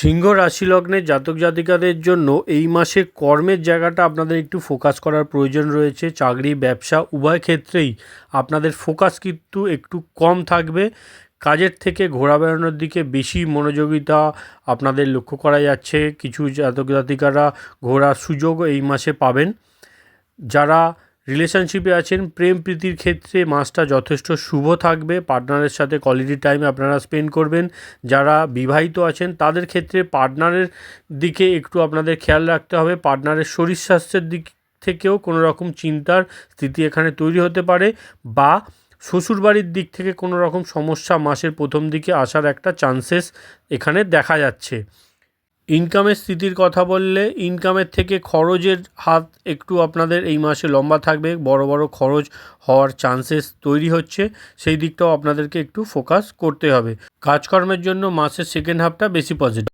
সিংহ রাশি লগ্নের জাতক জাতিকাদের জন্য এই মাসে কর্মের জায়গাটা আপনাদের একটু ফোকাস করার প্রয়োজন রয়েছে। চাকরি, ব্যবসা, উভয় ক্ষেত্রেই আপনাদের ফোকাস কিন্তু একটু কম থাকবে। কাজের থেকে ঘোরা বেড়ানোর দিকে বেশি মনোযোগিতা আপনাদের লক্ষ্য করা যাচ্ছে। কিছু জাতক জাতিকারা ঘোরার সুযোগ এই মাসে পাবেন। যারা রিলেশনশিপে আছেন, প্রেম প্রীতির ক্ষেত্রে মাসটা যথেষ্ট শুভ থাকবে। পার্টনারের সাথে কোয়ালিটি টাইম আপনারা স্পেন্ড করবেন। যারা বিবাহিত আছেন, তাদের ক্ষেত্রে পার্টনারের দিকে একটু আপনাদের খেয়াল রাখতে হবে। পার্টনারের শরীর স্বাস্থ্যের দিক থেকেও কোনো রকম চিন্তার স্থিতি এখানে তৈরি হতে পারে বা শ্বশুরবাড়ির দিক থেকে কোনো রকম সমস্যা মাসের প্রথম দিকে আসার একটা চান্সেস এখানে দেখা যাচ্ছে। ইনকামের স্থিতির কথা বললে ইনকামের থেকে খরচের হাত একটু আপনাদের এই মাসে লম্বা থাকবে। বড় বড় খরচ হওয়ার চান্সেস তৈরি হচ্ছে। সেই দিকটাও আপনাদেরকে একটু ফোকাস করতে হবে। কাজকর্মের জন্য মাসের সেকেন্ড হাফটা বেশি পজিটিভ